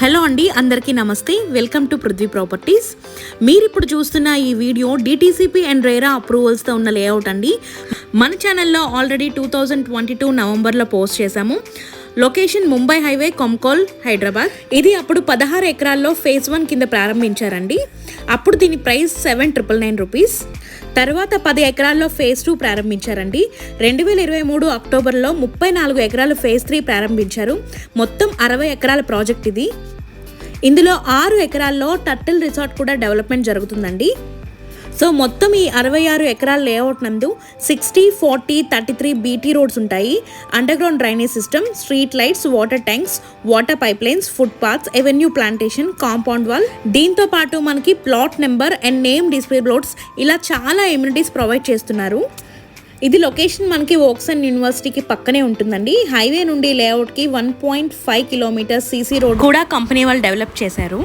Hello అండి అందరికీ నమస్తే. వెల్కమ్ టు పృథ్వీ ప్రాపర్టీస్ మీరు ఇప్పుడు చూస్తున్న ఈ వీడియో డిటీసీపీ అండ్ రేరా అప్రూవల్స్తో ఉన్న లేఅవుట్ అండి. మన ఛానల్లో already two thousand twenty two నవంబర్లో పోస్ట్ చేశాము. Location Mumbai highway Kamkol Hyderabad. ఇది అప్పుడు పదహారు ఎకరాల్లో ఫేజ్ వన్ కింద ప్రారంభించారండి. అప్పుడు దీని price seven triple nine rupees. తర్వాత పది ఎకరాల్లో ఫేజ్ టూ ప్రారంభించారండి. రెండు వేల ఇరవై మూడు అక్టోబర్లో ముప్పై నాలుగు ఎకరాలు ఫేజ్ త్రీ ప్రారంభించారు. మొత్తం అరవై ఎకరాల ప్రాజెక్ట్ ఇది. ఇందులో ఆరు ఎకరాల్లో టర్టిల్ రిసార్ట్ కూడా డెవలప్మెంట్ జరుగుతుందండి. సో మొత్తం ఈ అరవై ఆరు ఎకరాల లేఅవుట్ నందు sixty forty thirty three BT roads ఉంటాయి. Under ground drainage system street lights water tanks water pipe lines foot paths avenue plantation compound wall దీంతో పాటు మనకి plot number and name display boards ఇలా చాలా ఎమ్యూనిటీస్ ప్రొవైడ్ చేస్తున్నారు. ఇది location మనకి ఓక్సన్ యూనివర్సిటీకి పక్కనే ఉంటుందండి. హైవే నుండి లేఅవుట్కి one point five kilometres CC road కూడా కంపెనీ వాళ్ళు డెవలప్ చేశారు.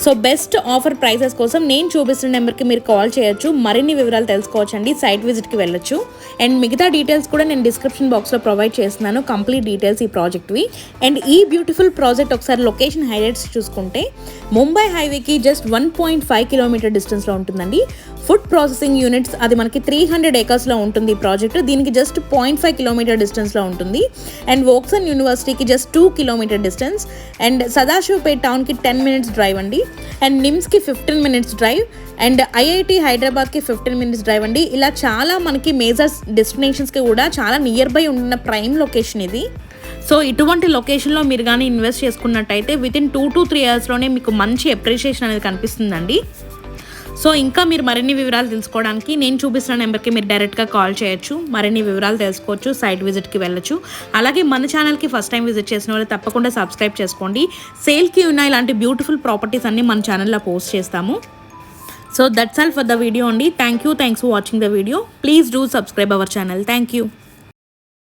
సో బెస్ట్ ఆఫర్ ప్రైసెస్ కోసం నేను చూపిస్తున్న నెంబర్కి మీరు కాల్ చేయొచ్చు. మరిన్ని వివరాలు తెలుసుకోవచ్చండి. సైట్ విజిట్కి వెళ్ళొచ్చు. అండ్ మిగతా డీటెయిల్స్ కూడా నేను డిస్క్రిప్షన్ బాక్స్లో ప్రొవైడ్ చేస్తున్నాను. కంప్లీట్ డీటెయిల్స్ ఈ ప్రాజెక్ట్వి. అండ్ ఈ బ్యూటిఫుల్ ప్రాజెక్ట్ ఒకసారి లొకేషన్ హైలైట్స్ చూసుకుంటే ముంబై హైవేకి just one point five kilometre డిస్టెన్స్లో ఉంటుందండి. ఫుడ్ ప్రాసెసింగ్ యూనిట్స్ అది మనకి త్రీ హండ్రెడ్ ఏకర్స్లో ఉంటుంది ఈ ప్రాజెక్ట్. దీనికి జస్ట్ పాయింట్ ఫైవ్ కిలోమీటర్ డిస్టెన్స్లో ఉంటుంది. అండ్ వోక్సన్ యూనివర్సిటీకి just two kilometre distance and Sadashivpet టౌన్కి టెన్ మినిట్స్ డ్రైవ్ అండి. And నిమ్స్కి fifteen minutes drive and IIT హైదరాబాద్కి ఫిఫ్టీన్ మినిట్స్ డ్రైవ్ అండి. ఇలా చాలా మనకి మేజర్ డెస్టినేషన్స్కి కూడా చాలా నియర్ బై ఉన్న ప్రైమ్ లొకేషన్ ఇది. సో ఇటువంటి లొకేషన్లో మీరు కానీ ఇన్వెస్ట్ చేసుకున్నట్టయితే within two to three ఇయర్స్లోనే మీకు మంచి అప్రిషియేషన్ అనేది కనిపిస్తుందండి. సో ఇంకా మీరు మరిన్ని వివరాలు తెలుసుకోవడానికి నేను చూపిస్తున్న నెంబర్కి మీరు డైరెక్ట్గా కాల్ చేయొచ్చు. మరిన్ని వివరాలు తెలుసుకోవచ్చు సైట్ విజిట్కి వెళ్ళొచ్చు. అలాగే మన ఛానల్కి ఫస్ట్ టైం విజిట్ చేసిన వాళ్ళు తప్పకుండా సబ్స్క్రైబ్ చేసుకోండి. సేల్కి ఉన్న ఇలాంటి బ్యూటిఫుల్ ప్రాపర్టీస్ అన్ని మన ఛానల్లో పోస్ట్ చేస్తాము. So that's all for the video అండి. Thank you thanks for watching the video. Please do subscribe our channel. Thank you